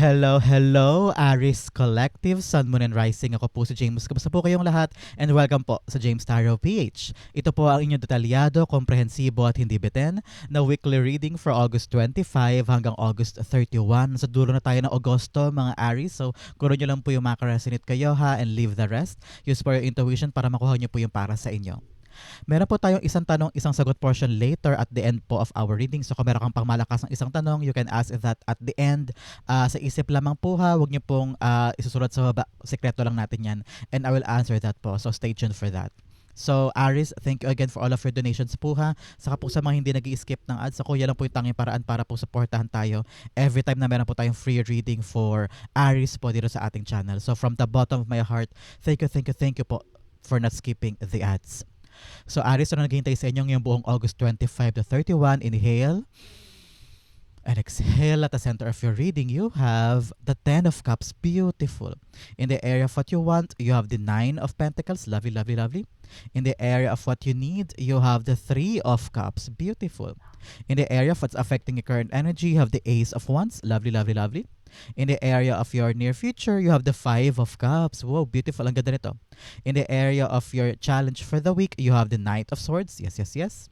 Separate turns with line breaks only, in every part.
Hello, hello, Aris Collective, Sun, Moon, and Rising. Ako po si James. Kamusta po kayong lahat? And welcome po sa James Tarot PH. Ito po ang inyong detalyado, komprehensibo at hindi beten na weekly reading for August 25 hanggang August 31. Sa dulo na tayo ng Agosto, mga Aris. So, kuro nyo lang po yung makaresonate kayo ha and leave the rest. Use for your intuition para makuha nyo po yung para sa inyo. Meron po tayong isang tanong, isang sagot portion later at the end po of our reading. So kung meron kang pangmalakas ng isang tanong, you can ask that at the end. Uh, sa isip lamang po ha, huwag niyo pong uh, isusulat sa baba. Sekreto lang natin yan. And I will answer that po. So stay tuned for that. So, Aris, thank you again for all of your donations po ha. Saka po sa mga hindi nag skip ng ads, ako yan lang po yung tanging paraan para po supportahan tayo every time na meron po tayong free reading for Aris po dito sa ating channel. So, from the bottom of my heart, thank you, thank you, thank you po for not skipping the ads. So Aris, ano naghihintay sa inyo ngayong buong August 25 to 31? Inhale. And exhale at the center of your reading, you have the Ten of Cups. Beautiful. In the area of what you want, you have the Nine of Pentacles. Lovely, lovely, lovely. In the area of what you need, you have the Three of Cups. Beautiful. In the area of what's affecting your current energy, you have the Ace of Wands. Lovely, lovely, lovely. In the area of your near future, you have the Five of Cups. Wow, beautiful. Ang ganda nito. In the area of your challenge for the week, you have the Knight of Swords. Yes, yes, yes.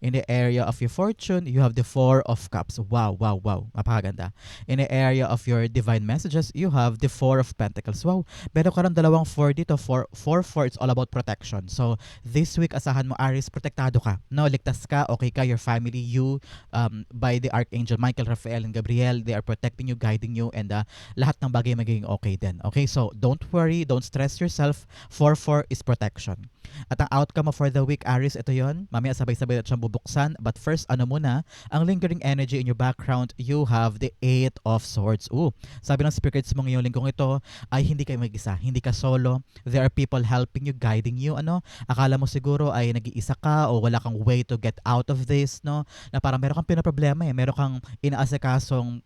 In the area of your fortune, you have the Four of Cups. Wow, wow, wow. Napakaganda. In the area of your divine messages, you have the Four of Pentacles. Wow. Pero ka dalawang four dito. Four, four, four, it's all about protection. So, this week, asahan mo, Aris, protektado ka. No, ligtas ka, okay ka, your family, you, um, by the Archangel Michael, Raphael, and Gabriel, they are protecting you, guiding you, and uh, lahat ng bagay magiging okay din. Okay, so, don't worry, don't stress yourself. Four, four is protection. At ang outcome for the week, Aris, ito yon. Mamaya sabay-sabay at siyang bubuksan. But first, ano muna, ang lingering energy in your background, you have the Eight of Swords. Ooh, sabi ng spirits mo ngayong linggong ito, ay hindi kayo mag-isa, hindi ka solo. There are people helping you, guiding you. Ano? Akala mo siguro ay nag-iisa ka o wala kang way to get out of this, no? Na parang meron kang pinaproblema eh. Meron kang inaasikasong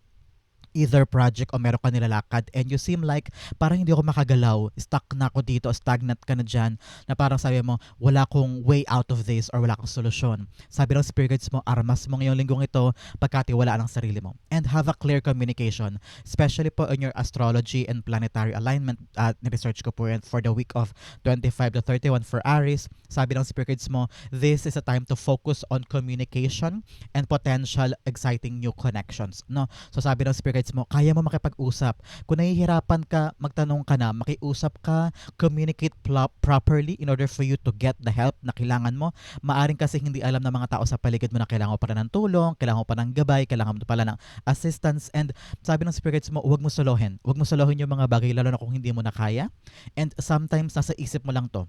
either project o meron ka nilalakad and you seem like parang hindi ako makagalaw, stuck na ako dito, stagnant ka na dyan, na parang sabi mo, wala kong way out of this or wala kang solusyon. Sabi ng spirit guides mo, armas mo ngayong linggong ito pagkati wala ng sarili mo. And have a clear communication, especially po in your astrology and planetary alignment at uh, research ko po for the week of 25 to 31 for Aries. Sabi ng spirit guides mo, this is a time to focus on communication and potential exciting new connections. No? So sabi ng spirit guides mo, kaya mo makipag-usap. Kung nahihirapan ka, magtanong ka na, makiusap ka, communicate pl- properly in order for you to get the help na kailangan mo. Maaring kasi hindi alam ng mga tao sa paligid mo na kailangan mo pa ng tulong, kailangan mo pa ng gabay, kailangan mo pala ng assistance. And sabi ng spirits mo, huwag mo solohin. Huwag mo solohin yung mga bagay lalo na kung hindi mo na kaya. And sometimes nasa isip mo lang to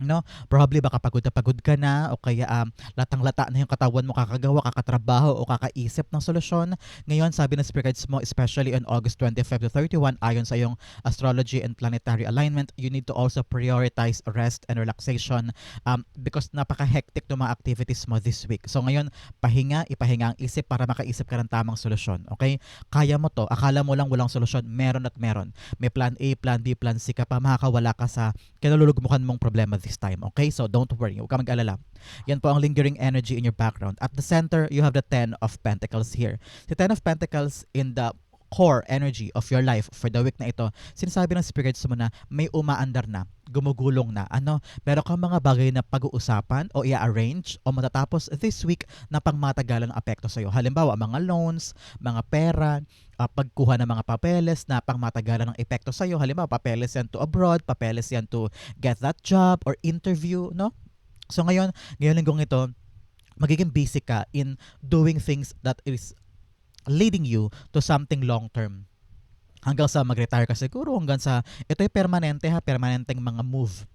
no? Probably baka pagod na pagod ka na o kaya um, latang-lata na yung katawan mo kakagawa, kakatrabaho o kakaisip ng solusyon. Ngayon, sabi ng spirits mo, especially on August 25 to 31, ayon sa iyong astrology and planetary alignment, you need to also prioritize rest and relaxation um, because napaka-hectic ng mga activities mo this week. So ngayon, pahinga, ipahinga ang isip para makaisip ka ng tamang solusyon. Okay? Kaya mo to. Akala mo lang walang solusyon. Meron at meron. May plan A, plan B, plan C ka pa. Makakawala ka sa kinalulugmukan mong problema this time. Okay? So don't worry. Huwag ka mag-alala. Yan po ang lingering energy in your background. At the center, you have the Ten of Pentacles here. The Ten of Pentacles in the core energy of your life for the week na ito, sinasabi ng spirits mo na may umaandar na, gumugulong na. Ano, meron kang mga bagay na pag-uusapan o i-arrange o matatapos this week na pangmatagalan ng apekto sa iyo. Halimbawa, mga loans, mga pera, uh, pagkuha ng mga papeles na pangmatagalan ng epekto sa iyo. Halimbawa, papeles yan to abroad, papeles yan to get that job or interview, no? So ngayon, ngayon linggong ito, magiging busy ka in doing things that is leading you to something long term. Hanggang sa mag-retire ka siguro, hanggang sa, ito ay permanente ha, permanenteng mga move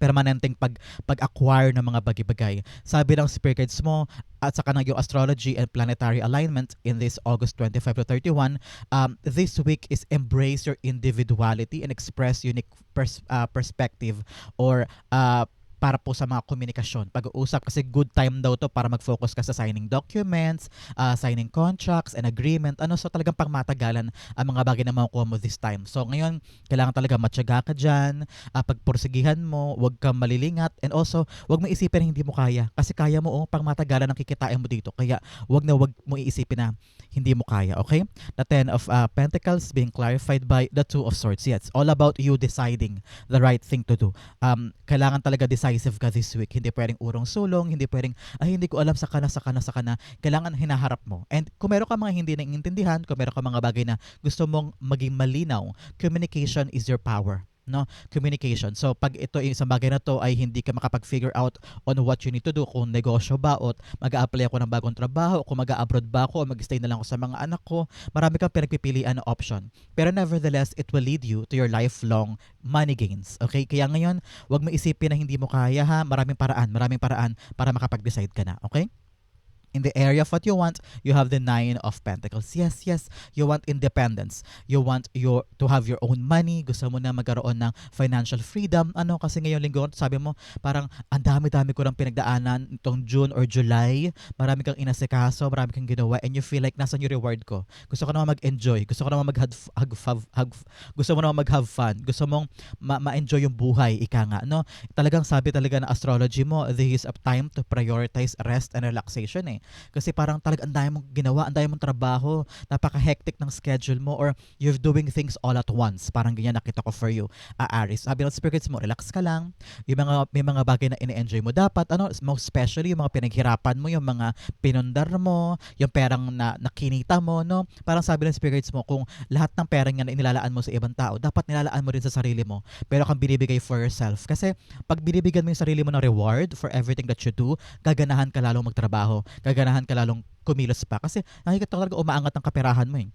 permanenteng pag pag-acquire ng mga bagay-bagay. Sabi ng spirit guides mo at saka ng yung astrology and planetary alignment in this August 25 to 31, um, this week is embrace your individuality and express unique pers- uh, perspective or uh, para po sa mga komunikasyon, pag-uusap kasi good time daw to para mag-focus ka sa signing documents, uh, signing contracts and agreement. Ano so talagang pangmatagalan ang mga bagay na makukuha mo this time. So ngayon, kailangan talaga matyaga ka dyan, uh, pagpursigihan mo, huwag kang malilingat and also huwag mo isipin hindi mo kaya kasi kaya mo oh, pangmatagalan ang kikitain mo dito. Kaya huwag na huwag mo iisipin na hindi mo kaya, okay? The Ten of uh, Pentacles being clarified by the Two of Swords. It's all about you deciding the right thing to do. Um, kailangan talaga decisive ka this week. Hindi pwedeng urong-sulong, hindi pwedeng, ay hindi ko alam sa kana, sa kana, sa kana. Kailangan hinaharap mo. And kung meron ka mga hindi naiintindihan, kung meron ka mga bagay na gusto mong maging malinaw, communication is your power no communication. So pag ito isang bagay na to ay hindi ka makapag-figure out on what you need to do kung negosyo ba o mag-a-apply ako ng bagong trabaho kung mag-a-abroad ba ako o mag-stay na lang ako sa mga anak ko marami kang pinagpipilian na option. Pero nevertheless it will lead you to your lifelong money gains okay? Kaya ngayon wag mo isipin na hindi mo kaya ha? Maraming paraan maraming paraan para makapag-decide ka na okay in the area of what you want, you have the Nine of Pentacles. Yes, yes, you want independence. You want your to have your own money. Gusto mo na magkaroon ng financial freedom. Ano kasi ngayong linggo, sabi mo, parang ang dami-dami ko ng pinagdaanan itong June or July. Marami kang inasikaso, marami kang ginawa, and you feel like nasa yung reward ko. Gusto ko naman mag-enjoy. Gusto ko naman have, have, gusto mo naman mag-have fun. Gusto mong ma- ma-enjoy yung buhay, ika nga. No? Talagang sabi talaga ng astrology mo, this is a time to prioritize rest and relaxation eh. Kasi parang talaga ang dami mong ginawa, ang dami mong trabaho, napaka-hectic ng schedule mo or you're doing things all at once. Parang ganyan nakita ko for you, uh, Aris. Sabi ng spirits mo, relax ka lang. Yung mga, may mga bagay na ine-enjoy mo dapat, ano, most especially yung mga pinaghirapan mo, yung mga pinundar mo, yung perang na nakinita mo, no? Parang sabi ng spirits mo, kung lahat ng perang yan na inilalaan mo sa ibang tao, dapat nilalaan mo rin sa sarili mo. Pero kang binibigay for yourself. Kasi pag binibigyan mo yung sarili mo ng reward for everything that you do, gaganahan ka lalong magtrabaho. Gaganahan ka lalong kumilos pa. Kasi nakikita ko talaga umaangat ang kaperahan mo eh.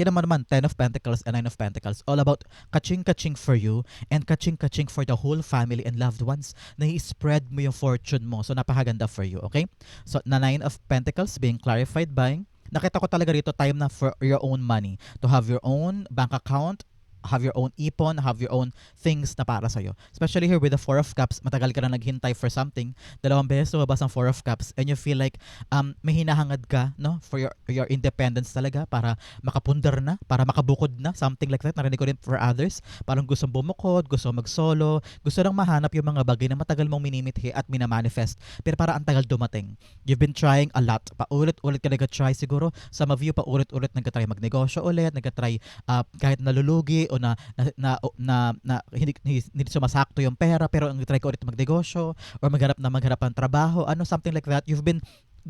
Yan naman naman, 10 of Pentacles and 9 of Pentacles. All about kaching-kaching for you and kaching-kaching for the whole family and loved ones. Na i-spread mo yung fortune mo. So, napakaganda for you, okay? So, na 9 of Pentacles being clarified by nakita ko talaga rito time na for your own money. To have your own bank account, have your own ipon, have your own things na para sa'yo. Especially here with the Four of Cups, matagal ka na naghintay for something, dalawang beses lumabas ang Four of Cups, and you feel like um, may hinahangad ka no, for your, your independence talaga para makapundar na, para makabukod na, something like that. Narinig ko rin for others, parang gusto bumukod, gusto mag-solo, gusto lang mahanap yung mga bagay na matagal mong minimithi at minamanifest, pero para ang tagal dumating. You've been trying a lot, paulit-ulit ka nag-try siguro, some of you paulit-ulit nag-try magnegosyo ulit, nag-try uh, kahit nalulugi, o na na, na, na, na hindi, hindi sumasakto yung pera pero ang try ko ulit magnegosyo or maghanap na maghanap ng trabaho, ano, something like that. You've been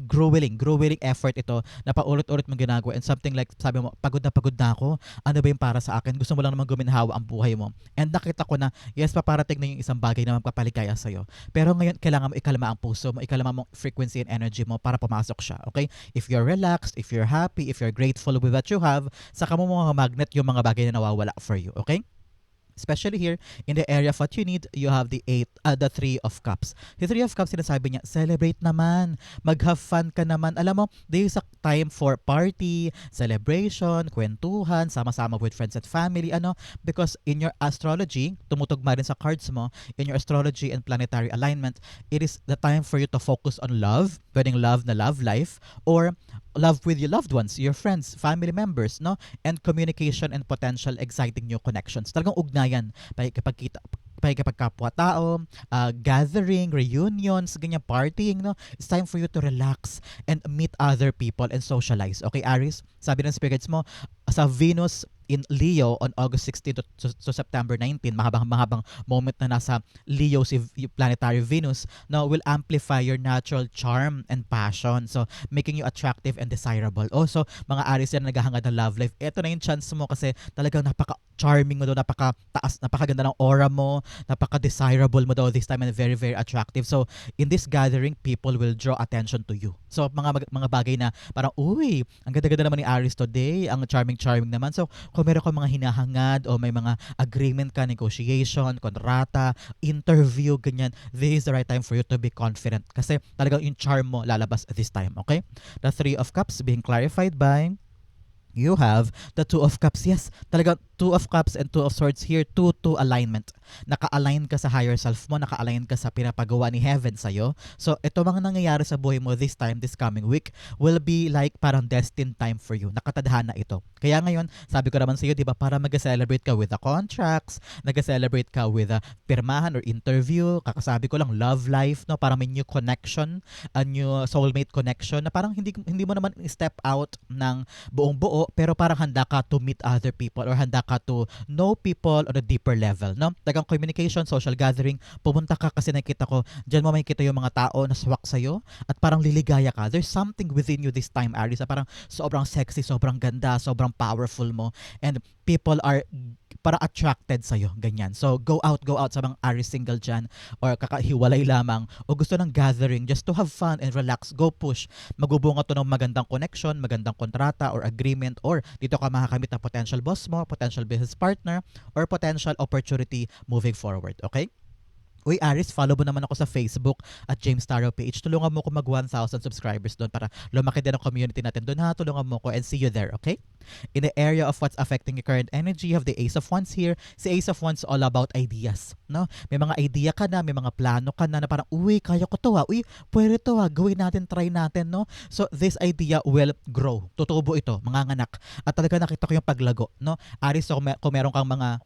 growing, growing effort ito na paulit-ulit mong ginagawa and something like sabi mo, pagod na pagod na ako, ano ba yung para sa akin? Gusto mo lang naman guminhawa ang buhay mo. And nakita ko na, yes, paparating na yung isang bagay na magpapaligaya sa'yo. Pero ngayon, kailangan mo ikalma ang puso mo, ikalma mo frequency and energy mo para pumasok siya. Okay? If you're relaxed, if you're happy, if you're grateful with what you have, saka mo mga magnet yung mga bagay na nawawala for you. Okay? Especially here in the area of what you need, you have the eight, uh, the three of cups. The three of cups, sinasabi niya, celebrate naman, mag-have fun ka naman. Alam mo, this is a time for party, celebration, kwentuhan, sama-sama with friends and family, ano, because in your astrology, tumutugma rin sa cards mo, in your astrology and planetary alignment, it is the time for you to focus on love, pwedeng love na love life, or love with your loved ones, your friends, family members, no? And communication and potential exciting new connections. Talagang ugnayan, pakikipagkita, pakikipagkapwa-tao, uh, gathering, reunions, ganyan, partying, no? It's time for you to relax and meet other people and socialize. Okay, Aris? Sabi ng spirits mo, sa Venus in Leo on August 16 to, to, to September 19, mahabang-mahabang moment na nasa Leo si planetary Venus, no, will amplify your natural charm and passion. So, making you attractive and desirable. Also, mga Aries yan naghahangad ng love life. Ito na yung chance mo kasi talagang napaka-charming mo daw, napaka-taas, napakaganda ng aura mo, napaka-desirable mo daw this time and very, very attractive. So, in this gathering, people will draw attention to you. So, mga mga bagay na parang, uy, ang ganda-ganda naman ni Aries today, ang charming-charming naman. So, kung meron ka mga hinahangad o may mga agreement ka, negotiation, kontrata, interview, ganyan, this is the right time for you to be confident. Kasi talagang yung charm mo lalabas this time, okay? The Three of Cups being clarified by you have the Two of Cups. Yes, talaga Two of Cups and Two of Swords here, two-two alignment. Naka-align ka sa higher self mo, naka-align ka sa pinapagawa ni Heaven sa'yo. So, ito mga nangyayari sa buhay mo this time, this coming week, will be like parang destined time for you. Nakatadhana ito. Kaya ngayon, sabi ko naman sa'yo, di ba, para mag-celebrate ka with the contracts, nag-celebrate ka with a pirmahan or interview, kakasabi ko lang, love life, no? Parang may new connection, a new soulmate connection, na parang hindi, hindi mo naman step out ng buong buo, pero parang handa ka to meet other people or handa ka to know people on a deeper level, no? Tagang communication, social gathering, pumunta ka kasi nakita ko, dyan mo makikita yung mga tao na swak sa'yo at parang liligaya ka. There's something within you this time, Aries, na parang sobrang sexy, sobrang ganda, sobrang powerful mo, and people are para attracted sa'yo, ganyan. So, go out, go out sa mga Aries single dyan or kakahiwalay lamang o gusto ng gathering just to have fun and relax, go push. Magbubunga to ng magandang connection, magandang kontrata or agreement or dito ka makakamit ng potential boss mo, potential business partner, or potential opportunity moving forward, okay? Uy, Aris, follow mo naman ako sa Facebook at James Taro page. Tulungan mo ko mag 1,000 subscribers doon para lumaki din ang community natin doon ha. Tulungan mo ko and see you there, okay? In the area of what's affecting your current energy, you have the Ace of Wands here. Si Ace of Wands all about ideas, no? May mga idea ka na, may mga plano ka na na parang, uy, kaya ko to ha. Uy, pwede to ha. Gawin natin, try natin, no? So, this idea will grow. Tutubo ito, mga nganak. At talaga nakita ko yung paglago, no? Aris, so kung, mer- kung meron kang mga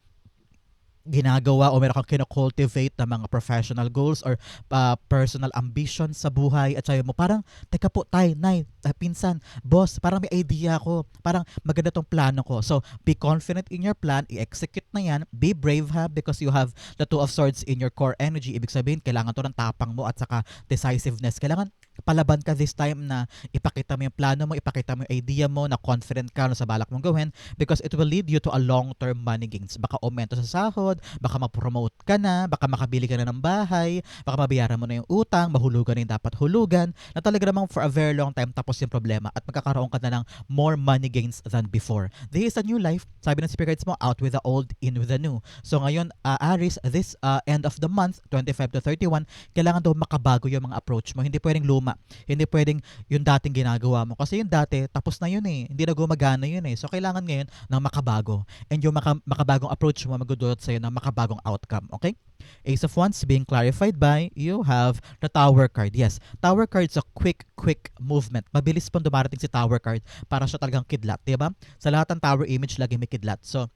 ginagawa o meron kang kino-cultivate na mga professional goals or uh, personal ambition sa buhay. At sabi mo parang teka po tay nay uh, pinsan boss parang may idea ako. Parang maganda tong plano ko. So be confident in your plan i-execute na yan. Be brave ha because you have the two of swords in your core energy. Ibig sabihin kailangan to ng tapang mo at saka decisiveness. Kailangan palaban ka this time na ipakita mo yung plano mo, ipakita mo yung idea mo, na confident ka no, sa balak mong gawin because it will lead you to a long-term money gains. Baka aumento sa sahod, baka ma-promote ka na, baka makabili ka na ng bahay, baka mabayaran mo na yung utang, mahulugan yung dapat hulugan, na talaga namang for a very long time tapos yung problema at magkakaroon ka na ng more money gains than before. This is a new life. Sabi ng spirit guides mo, out with the old, in with the new. So ngayon, uh, Aris, this uh, end of the month, 25 to 31, kailangan daw makabago yung mga approach mo. Hindi pwedeng luma luma. Hindi pwedeng yung dating ginagawa mo. Kasi yung dati, tapos na yun eh. Hindi na gumagana yun eh. So, kailangan ngayon ng makabago. And yung maka, makabagong approach mo magdudulot sa'yo ng makabagong outcome. Okay? Ace of Wands being clarified by you have the Tower card. Yes, Tower card is a quick, quick movement. Mabilis pang dumarating si Tower card para siya talagang kidlat, di ba? Sa lahat ng Tower image, lagi may kidlat. So,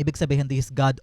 ibig sabihin, this God,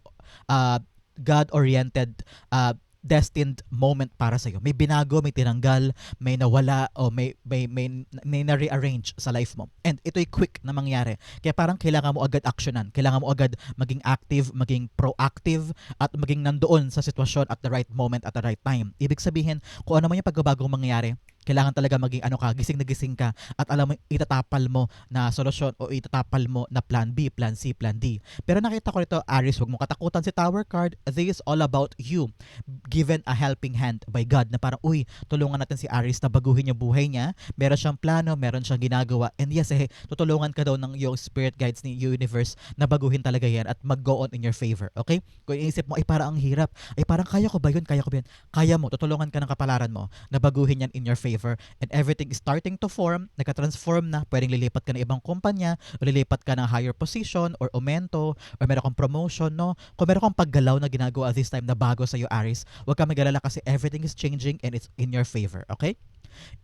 uh, God-oriented uh, destined moment para sa iyo. May binago, may tinanggal, may nawala o may may may, may na-rearrange sa life mo. And ito'y quick na mangyari. Kaya parang kailangan mo agad actionan. Kailangan mo agad maging active, maging proactive at maging nandoon sa sitwasyon at the right moment at the right time. Ibig sabihin, kung ano man yung pagbabagong mangyari, kailangan talaga maging ano ka, gising na gising ka at alam mo itatapal mo na solusyon o itatapal mo na plan B, plan C, plan D. Pero nakita ko nito, Aris, wag mo katakutan si Tower card. This is all about you. Given a helping hand by God na parang, uy, tulungan natin si Aris na baguhin yung buhay niya. Meron siyang plano, meron siyang ginagawa. And yes, eh, tutulungan ka daw ng yung spirit guides ni universe na baguhin talaga yan at mag-go on in your favor. Okay? Kung iisip mo, ay parang ang hirap. Ay parang kaya ko ba yun? Kaya ko ba yun? Kaya mo. Tutulungan ka ng kapalaran mo na baguhin yan in your favor favor and everything is starting to form, nagka-transform na, pwedeng lilipat ka ng ibang kumpanya o lilipat ka ng higher position or aumento or meron kang promotion, no? Kung meron kang paggalaw na ginagawa this time na bago sa iyo, Aris, huwag ka magalala kasi everything is changing and it's in your favor, okay?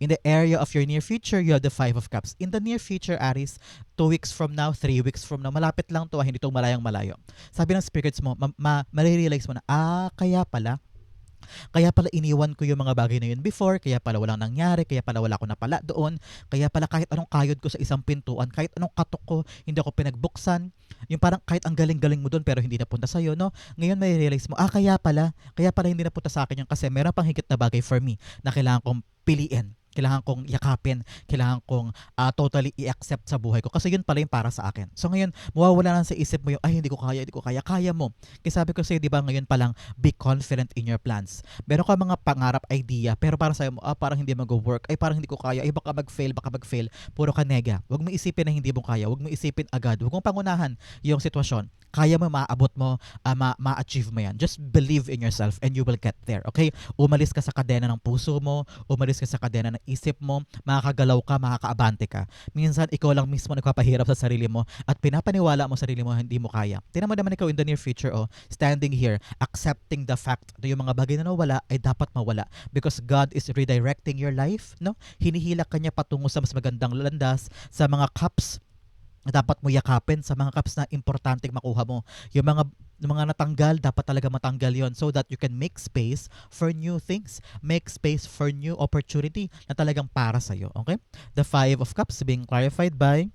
In the area of your near future, you have the Five of Cups. In the near future, Aris, two weeks from now, three weeks from now, malapit lang to, ah, hindi to malayang malayo. Sabi ng spirits mo, ma- ma- marirealize mo na, ah, kaya pala, kaya pala iniwan ko yung mga bagay na yun before, kaya pala walang nangyari, kaya pala wala ko na pala doon, kaya pala kahit anong kayod ko sa isang pintuan, kahit anong katok ko, hindi ako pinagbuksan, yung parang kahit ang galing-galing mo doon pero hindi napunta sa'yo, no? Ngayon may realize mo, ah kaya pala, kaya pala hindi napunta sa akin yung kasi meron pang higit na bagay for me na kailangan kong piliin kailangan kong yakapin, kailangan kong uh, totally i-accept sa buhay ko kasi yun pala yung para sa akin. So ngayon, mawawala lang sa isip mo yung, ay hindi ko kaya, hindi ko kaya, kaya mo. Kasi sabi ko sa'yo, di ba ngayon pa lang, be confident in your plans. Meron ka mga pangarap idea, pero para sa'yo mo, ah, parang hindi mag-work, ay parang hindi ko kaya, ay baka mag-fail, baka mag-fail, puro ka nega. Huwag mo isipin na hindi mo kaya, huwag mo isipin agad, huwag mong pangunahan yung sitwasyon. Kaya mo, maabot mo, uh, ma- ma-achieve mo yan. Just believe in yourself and you will get there, okay? Umalis ka sa kadena ng puso mo, umalis ka sa kadena ng isip mo, makakagalaw ka, makakaabante ka. Minsan, ikaw lang mismo nagpapahirap sa sarili mo at pinapaniwala mo sarili mo hindi mo kaya. Tinan mo naman ikaw in the near future, oh, standing here, accepting the fact na yung mga bagay na nawala ay dapat mawala because God is redirecting your life, no? Hinihilak ka niya patungo sa mas magandang landas, sa mga cups dapat mo yakapin sa mga cups na importanteng makuha mo. Yung mga yung mga natanggal, dapat talaga matanggal yon so that you can make space for new things. Make space for new opportunity na talagang para sa'yo. Okay? The Five of Cups being clarified by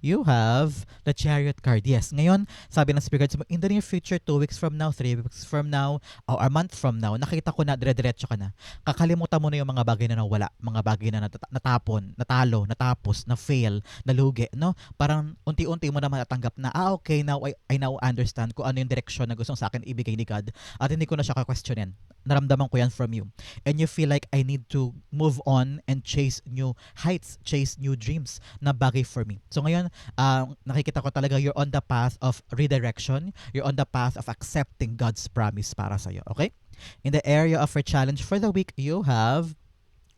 you have the chariot card. Yes, ngayon, sabi ng mo, in the near future, two weeks from now, three weeks from now, or a month from now, nakita ko na, dire-diretso ka na. Kakalimutan mo na yung mga bagay na nawala, mga bagay na nat- natapon, natalo, natapos, na-fail, nalugi, no? Parang unti-unti mo na matatanggap na, ah, okay, now I, I now understand kung ano yung direksyon na gustong sa akin ibigay ni God at hindi ko na siya ka-questionin. Naramdaman ko yan from you. And you feel like I need to move on and chase new heights, chase new dreams na bagay for me. So ngayon, uh, nakikita ko talaga you're on the path of redirection. You're on the path of accepting God's promise para sa'yo. Okay? In the area of your challenge for the week, you have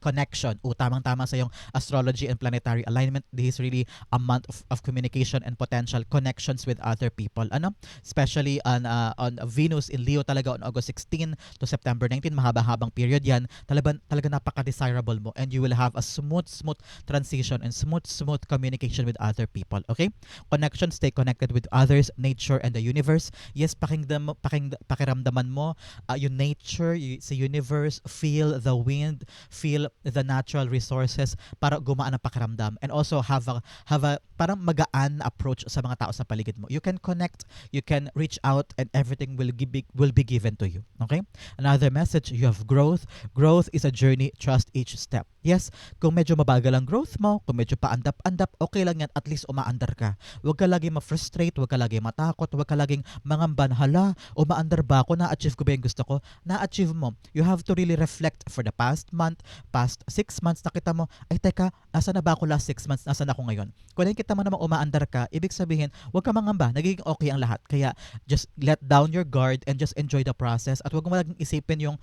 connection. O tamang-tama sa yung astrology and planetary alignment. This is really a month of, of communication and potential connections with other people. Ano? Especially on uh, on Venus in Leo talaga on August 16 to September 19, mahaba-habang period 'yan. Talaga talaga napaka-desirable mo and you will have a smooth smooth transition and smooth smooth communication with other people. Okay? Connection, stay connected with others, nature and the universe. Yes, pakingdam paking, pakiramdaman mo uh, yung nature, y- sa universe, feel the wind, feel the natural resources para gumaan ang pakiramdam and also have a have a parang magaan approach sa mga tao sa paligid mo. You can connect, you can reach out and everything will be will be given to you. Okay? Another message, you have growth. Growth is a journey, trust each step. Yes, kung medyo mabagal ang growth mo, kung medyo paandap-andap, okay lang yan, at least umaandar ka. Huwag ka lagi ma-frustrate, huwag ka lagi matakot, huwag ka laging mangamban, hala, umaandar ba ako, na-achieve ko ba yung gusto ko? Na-achieve mo. You have to really reflect for the past month, past six months, nakita mo, ay teka, nasa na ba ako last six months, nasa na ako ngayon? Kung nakikita mo namang umaandar ka, ibig sabihin, huwag ka mangamba, nagiging okay ang lahat. Kaya, just let down your guard and just enjoy the process at huwag mo laging isipin yung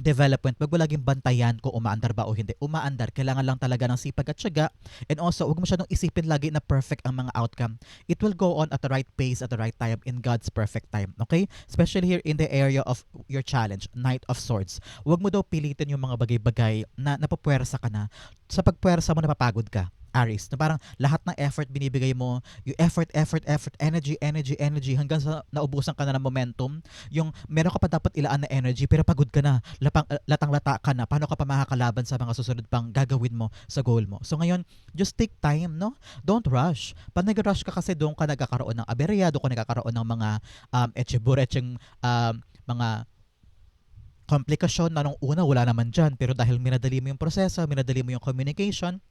development, wag mo laging bantayan kung umaandar ba o hindi. Umaandar, kailangan lang talaga ng sipag at syaga. And also, wag mo siya isipin lagi na perfect ang mga outcome. It will go on at the right pace at the right time in God's perfect time. Okay? Especially here in the area of your challenge, Knight of Swords. Wag mo daw pilitin yung mga bagay-bagay na napapwersa ka na. Sa pagpwersa mo, napapagod ka. Aris, na parang lahat ng effort binibigay mo, yung effort, effort, effort, energy, energy, energy, hanggang sa naubusan ka na ng momentum, yung meron ka pa dapat ilaan na energy, pero pagod ka na, lapang, latang-lata ka na, paano ka pa makakalaban sa mga susunod pang gagawin mo sa goal mo. So ngayon, just take time, no? Don't rush. Pag nag-rush ka kasi doon ka nagkakaroon ng aberya, doon ka nagkakaroon ng mga um, etcheburecheng um, mga komplikasyon na nung una wala naman dyan pero dahil minadali mo yung proseso, minadali mo yung communication,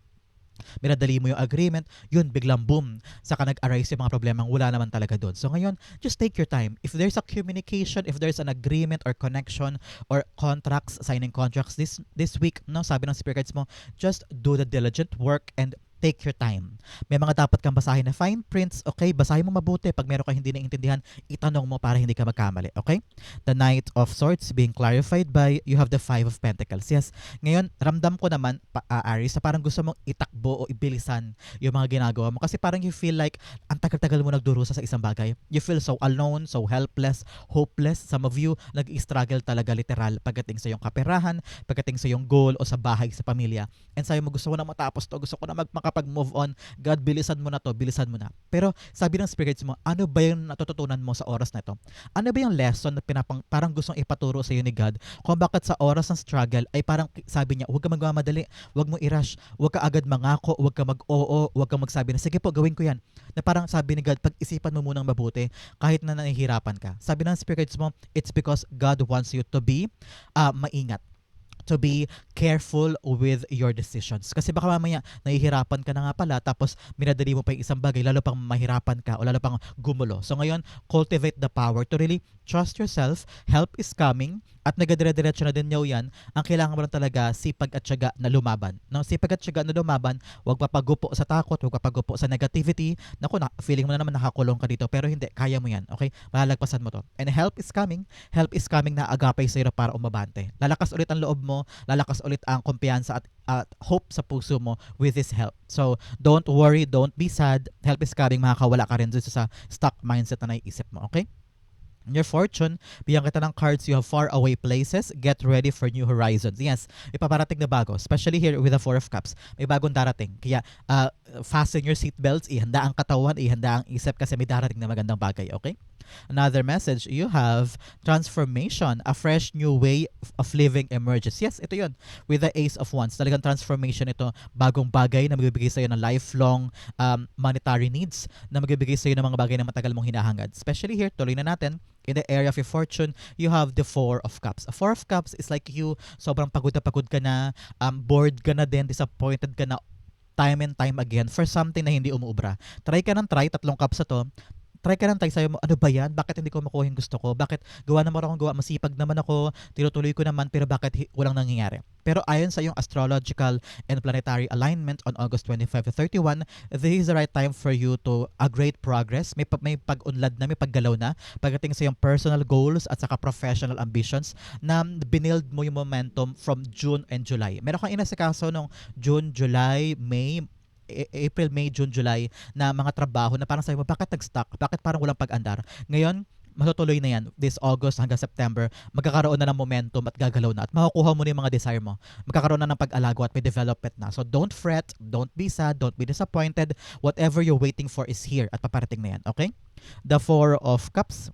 minadali mo yung agreement, yun, biglang boom, saka nag-arise yung mga problemang wala naman talaga doon. So ngayon, just take your time. If there's a communication, if there's an agreement or connection or contracts, signing contracts this this week, no, sabi ng spirit guides mo, just do the diligent work and take your time. May mga dapat kang basahin na fine prints, okay? Basahin mo mabuti. Pag meron ka hindi naiintindihan, itanong mo para hindi ka magkamali, okay? The Knight of Swords being clarified by you have the Five of Pentacles. Yes, ngayon, ramdam ko naman, uh, Aries, na parang gusto mong itakbo o ibilisan yung mga ginagawa mo. Kasi parang you feel like ang tagal-tagal mo nagdurusa sa isang bagay. You feel so alone, so helpless, hopeless. Some of you, nag-struggle talaga literal pagdating sa iyong kaperahan, pagdating sa iyong goal o sa bahay, sa pamilya. And sa'yo mo, gusto ko na matapos to, gusto ko na mag makapag-move on, God, bilisan mo na to, bilisan mo na. Pero sabi ng spirits mo, ano ba yung natututunan mo sa oras na ito? Ano ba yung lesson na pinapang, parang gustong ipaturo sa iyo ni God kung bakit sa oras ng struggle ay parang sabi niya, huwag ka magmamadali, huwag mo i-rush, huwag ka agad mangako, huwag ka mag-oo, huwag ka magsabi na, sige po, gawin ko yan. Na parang sabi ni God, pag-isipan mo munang mabuti kahit na nahihirapan ka. Sabi ng spirits mo, it's because God wants you to be uh, maingat to be careful with your decisions. Kasi baka mamaya nahihirapan ka na nga pala tapos minadali mo pa yung isang bagay lalo pang mahirapan ka o lalo pang gumulo. So ngayon, cultivate the power to really trust yourself, help is coming, at nagadire-diretso na din niyo yan, ang kailangan mo lang talaga sipag at syaga na lumaban. No? Sipag at syaga na lumaban, huwag papagupo sa takot, huwag papagupo sa negativity. Naku, na, feeling mo na naman nakakulong ka dito, pero hindi, kaya mo yan. Okay? Malalagpasan mo to. And help is coming. Help is coming na agapay sa'yo para umabante. Lalakas ulit ang loob mo, lalakas ulit ang kumpiyansa at, at hope sa puso mo with this help. So, don't worry, don't be sad. Help is coming, makakawala ka rin sa stuck mindset na naiisip mo. Okay? Your fortune, bigyan kita ng cards you have far away places. Get ready for new horizons. Yes, ipaparating na bago. Especially here with the Four of Cups. May bagong darating. Kaya uh, fasten your seatbelts, ihanda ang katawan, ihanda ang isip kasi may darating na magandang bagay. Okay? Another message, you have transformation. A fresh new way of living emerges. Yes, ito yun. With the Ace of Wands. Talagang transformation ito. Bagong bagay na magbibigay sa'yo ng lifelong um, monetary needs na magbibigay sa'yo ng mga bagay na matagal mong hinahangad. Especially here, tuloy na natin, in the area of your fortune, you have the Four of Cups. A Four of Cups is like you, sobrang pagod na pagod ka na, um, bored ka na din, disappointed ka na time and time again for something na hindi umuubra. Try ka ng try, tatlong cups na to, try ka lang tayo sa'yo ano ba yan? Bakit hindi ko makuha yung gusto ko? Bakit gawa naman akong gawa, masipag naman ako, tinutuloy ko naman, pero bakit walang nangyayari? Pero ayon sa yung astrological and planetary alignment on August 25 to 31, this is the right time for you to a great progress. May, may pag-unlad na, may paggalaw na pagdating sa yung personal goals at saka professional ambitions na binild mo yung momentum from June and July. Meron kang inasikaso nung June, July, May, April, May, June, July na mga trabaho na parang sabi mo, bakit nag-stuck? Bakit parang walang pag-andar? Ngayon, matutuloy na yan this August hanggang September, magkakaroon na ng momentum at gagalaw na at makukuha mo na yung mga desire mo. Magkakaroon na ng pag-alago at may development na. So don't fret, don't be sad, don't be disappointed. Whatever you're waiting for is here at paparating na yan, okay? The Four of Cups,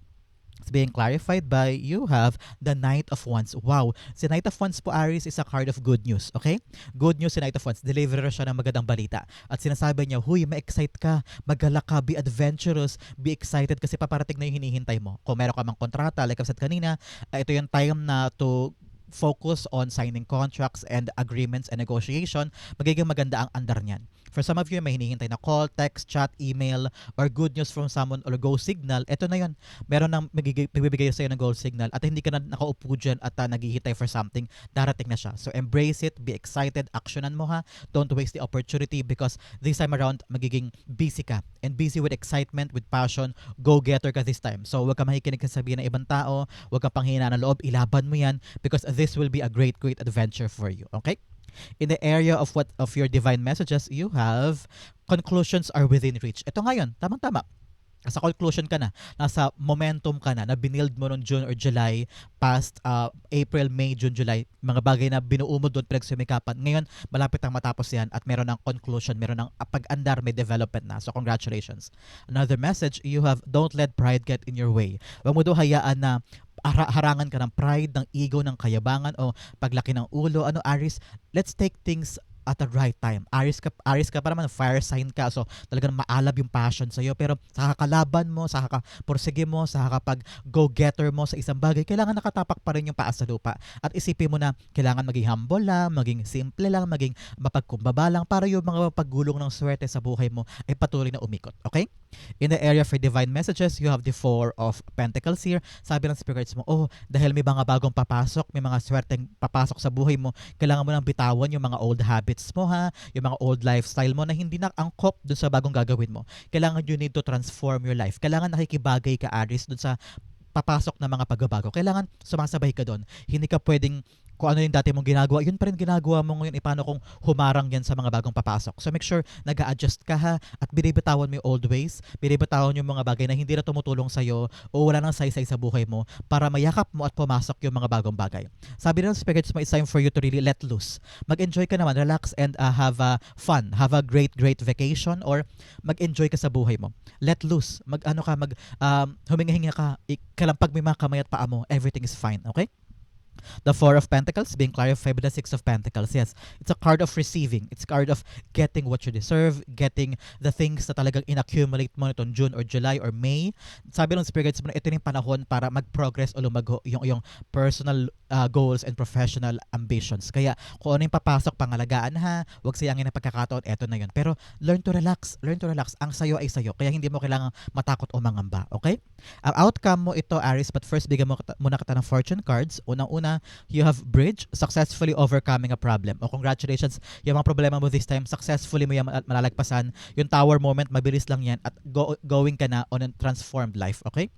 It's being clarified by you have the Knight of Wands. Wow! Si Knight of Wands po, Aries, is a card of good news. Okay? Good news si Knight of Wands. Deliverer siya ng magandang balita. At sinasabi niya, huy, ma-excite ka, magala ka, be adventurous, be excited kasi paparating na yung hinihintay mo. Kung meron ka mang kontrata, like I've said kanina, uh, ito yung time na to focus on signing contracts and agreements and negotiation, magiging maganda ang andar niyan. For some of you, may hinihintay na call, text, chat, email, or good news from someone or go signal, ito na yun. Meron nang magbibigay sa'yo ng goal signal at hindi ka na nakaupo dyan at uh, naghihintay for something, darating na siya. So embrace it, be excited, actionan mo ha. Don't waste the opportunity because this time around, magiging busy ka. And busy with excitement, with passion, go-getter ka this time. So huwag ka makikinig sa sabihin ng ibang tao, huwag ka panghina ng loob, ilaban mo yan because this will be a great, great adventure for you. Okay? In the area of what of your divine messages, you have conclusions are within reach. Ito ngayon, tamang-tama. Sa conclusion ka na, nasa momentum ka na, na binild mo noong June or July, past uh, April, May, June, July, mga bagay na binuo mo doon, pinagsumikapan. Ngayon, malapit ang matapos yan at meron ng conclusion, meron ng pag-andar, may development na. So, congratulations. Another message, you have, don't let pride get in your way. Huwag mo daw hayaan na ara- harangan ka ng pride, ng ego, ng kayabangan o paglaki ng ulo. Ano, Aris, let's take things at the right time. Aris ka, Aris ka pa naman, fire sign ka. So, talagang maalab yung passion sa'yo. Pero sa kakalaban mo, sa kakaporsige mo, sa kakapag go-getter mo sa isang bagay, kailangan nakatapak pa rin yung paa sa lupa. At isipin mo na kailangan maging humble lang, maging simple lang, maging mapagkumbaba lang para yung mga paggulong ng swerte sa buhay mo ay patuloy na umikot. Okay? In the area for divine messages, you have the Four of Pentacles here. Sabi ng spirits mo, oh, dahil may mga bagong papasok, may mga swerteng papasok sa buhay mo, kailangan mo nang bitawan yung mga old habits mo ha, yung mga old lifestyle mo na hindi na angkop dun sa bagong gagawin mo. Kailangan you need to transform your life. Kailangan nakikibagay ka, Aris, dun sa papasok na mga pagbabago. Kailangan sumasabay ka doon. Hindi ka pwedeng kung ano yung dati mong ginagawa, yun pa rin ginagawa mo ngayon. E paano kung humarang yan sa mga bagong papasok? So make sure nag adjust ka ha at binibitawan mo yung old ways, binibitawan yung mga bagay na hindi na tumutulong sa'yo o wala nang saysay sa buhay mo para mayakap mo at pumasok yung mga bagong bagay. Sabi ng spirits mo, it's time for you to really let loose. Mag-enjoy ka naman, relax and uh, have a fun. Have a great, great vacation or mag-enjoy ka sa buhay mo. Let loose. Mag ano ka, mag um, huminga-hinga ka, kalampag may mga kamay at paa mo, everything is fine. Okay? The Four of Pentacles being clarified by the Six of Pentacles. Yes, it's a card of receiving. It's a card of getting what you deserve, getting the things na talagang inaccumulate mo nitong June or July or May. Sabi ng spirits mo na ito yung panahon para mag-progress o lumago yung, yung personal uh, goals and professional ambitions. Kaya kung ano yung papasok, pangalagaan ha, huwag sayangin na pagkakataon, eto na yun. Pero learn to relax, learn to relax. Ang sayo ay sayo. Kaya hindi mo kailangang matakot o mangamba. Okay? Ang outcome mo ito, Aris, but first bigyan mo muna kita ng fortune cards. Unang-una, you have bridge, successfully overcoming a problem. O congratulations, yung mga problema mo this time, successfully mo mal- malalagpasan. Yung tower moment, mabilis lang yan at go- going ka na on a transformed life, okay?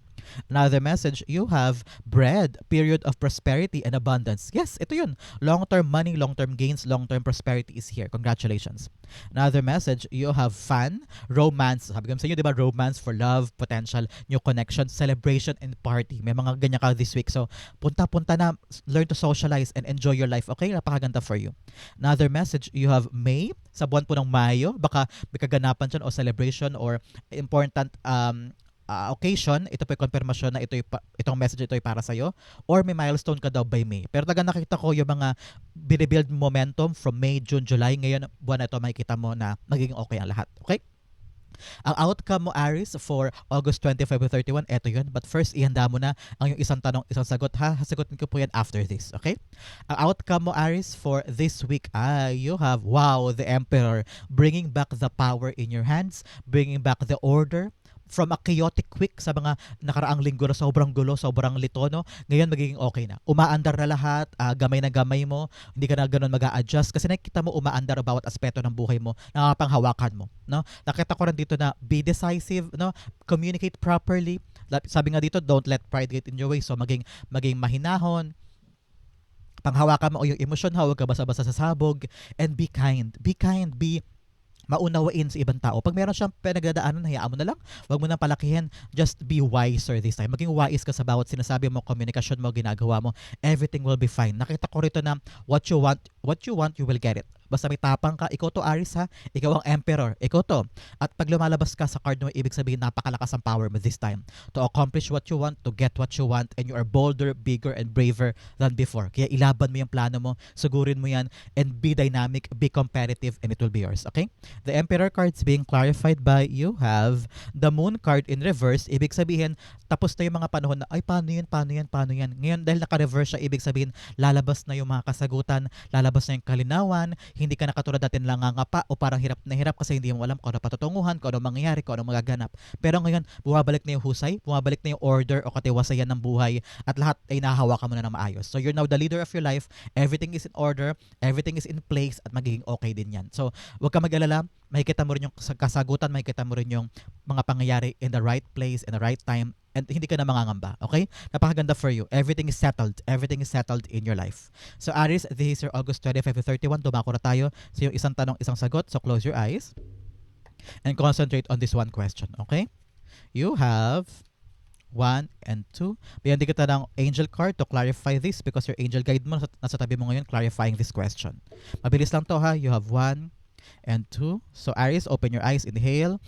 Another message, you have bread, period of prosperity and abundance. Yes, ito yun. Long-term money, long-term gains, long-term prosperity is here. Congratulations. Another message, you have fun, romance. Sabi ko sa inyo, di ba, romance for love, potential, new connection, celebration, and party. May mga ganyan ka this week. So, punta-punta na, learn to socialize and enjoy your life. Okay? Napakaganda for you. Another message, you have May, sa buwan po ng Mayo. Baka may kaganapan dyan o celebration or important um, uh, occasion, ito po yung confirmation na ito yung, itong message ito ay para sa'yo or may milestone ka daw by May. Pero taga nakita ko yung mga binibuild momentum from May, June, July. Ngayon, buwan na ito makikita mo na magiging okay ang lahat. Okay? Ang outcome mo, Aris, for August 25 to 31, eto yun. But first, ihanda mo na ang yung isang tanong, isang sagot. Ha? Sagutin ko po yan after this. Okay? Ang outcome mo, Aris, for this week, ay you have, wow, the Emperor, bringing back the power in your hands, bringing back the order, from a chaotic week sa mga nakaraang linggo na sobrang gulo, sobrang lito, no? Ngayon magiging okay na. Umaandar na lahat, ah, gamay na gamay mo, hindi ka na ganun mag adjust kasi nakikita mo umaandar bawat aspeto ng buhay mo, nakapanghawakan mo, no? Nakita ko rin dito na be decisive, no? Communicate properly. Sabi nga dito, don't let pride get in your way. So maging maging mahinahon, panghawakan mo yung emosyon ha, huwag ka basa-basa sa sabog, and be kind. Be kind, be maunawain sa ibang tao. Pag meron siyang pinagdadaanan, hayaan mo na lang. Huwag mo nang palakihin. Just be wiser this time. Maging wise ka sa bawat sinasabi mo, komunikasyon mo, ginagawa mo. Everything will be fine. Nakita ko rito na what you want, what you want, you will get it. Basta may tapang ka, ikaw to Aris ha, ikaw ang emperor, ikaw to. At pag lumalabas ka sa card mo, ibig sabihin napakalakas ang power mo this time. To accomplish what you want, to get what you want, and you are bolder, bigger, and braver than before. Kaya ilaban mo yung plano mo, sugurin mo yan, and be dynamic, be competitive, and it will be yours. Okay? The Emperor cards being clarified by you have the Moon card in reverse. Ibig sabihin, tapos na yung mga panahon na, ay, paano yan, paano yan, paano yan. Ngayon, dahil naka-reverse siya, ibig sabihin, lalabas na yung mga kasagutan, lalabas na yung kalinawan, hindi ka na katulad natin lang ngangapa o parang hirap na hirap kasi hindi mo alam kung ano patutunguhan, kung ano mangyayari, kung ano magaganap. Pero ngayon, bumabalik na yung husay, bumabalik na yung order o katiwasayan ng buhay at lahat ay nahahawakan mo na ng maayos. So you're now the leader of your life, everything is in order, everything is in place at magiging okay din yan. So huwag ka mag-alala, makikita mo rin yung kas- kasagutan, makikita mo rin yung mga pangyayari in the right place, in the right time, and hindi ka na mangangamba. Okay? Napakaganda for you. Everything is settled. Everything is settled in your life. So Aris, this is your August 25 to 31. Dumako na tayo sa yung isang tanong, isang sagot. So close your eyes and concentrate on this one question. Okay? You have one and two. Bigyan din kita ng angel card to clarify this because your angel guide mo nasa, nasa tabi mo ngayon clarifying this question. Mabilis lang to ha. You have one and two. So Aries, open your eyes. Inhale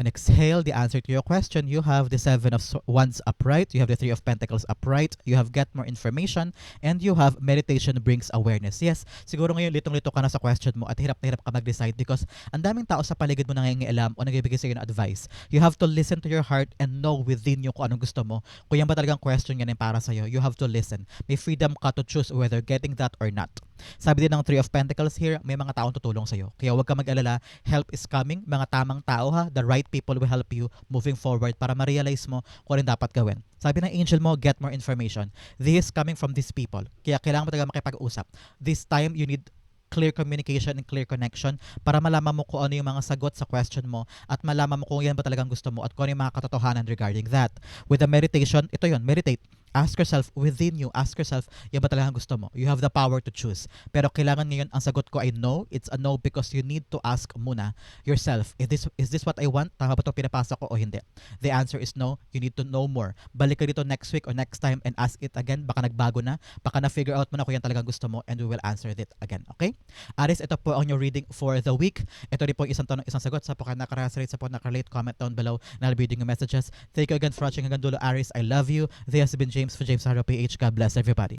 and exhale the answer to your question. You have the Seven of Wands upright. You have the Three of Pentacles upright. You have get more information. And you have meditation brings awareness. Yes, siguro ngayon litong-lito ka na sa question mo at hirap na hirap ka mag-decide because ang daming tao sa paligid mo nangingialam o nagbibigay sa iyo ng advice. You have to listen to your heart and know within you kung anong gusto mo. Kung yan ba talagang question yan ay para sa'yo, you have to listen. May freedom ka to choose whether getting that or not. Sabi din ng Three of Pentacles here, may mga taong tutulong sa'yo. Kaya huwag ka mag-alala, help is coming. Mga tamang tao ha, the right people will help you moving forward para ma-realize mo kung ano dapat gawin. Sabi ng angel mo, get more information. This is coming from these people. Kaya kailangan mo talaga makipag-usap. This time, you need clear communication and clear connection para malaman mo kung ano yung mga sagot sa question mo at malaman mo kung yan ba talagang gusto mo at kung ano yung mga katotohanan regarding that. With the meditation, ito yon meditate. Ask yourself within you, ask yourself, yan ba talagang gusto mo? You have the power to choose. Pero kailangan ngayon, ang sagot ko ay no. It's a no because you need to ask muna yourself, is this, is this what I want? Tama ba ito pinapasa ko o hindi? The answer is no. You need to know more. Balik ka dito next week or next time and ask it again. Baka nagbago na. Baka na-figure out mo na kung yan talagang gusto mo and we will answer it again. Okay? Aris, ito po ang your reading for the week. Ito rin po isang tanong, isang sagot. Sa po ka nakarasarate, sa po nakarelate, comment down below and I'll be reading your messages. Thank you again for watching hanggang dulo, Aris. I love you. This has been James for James Haro PH. God bless everybody.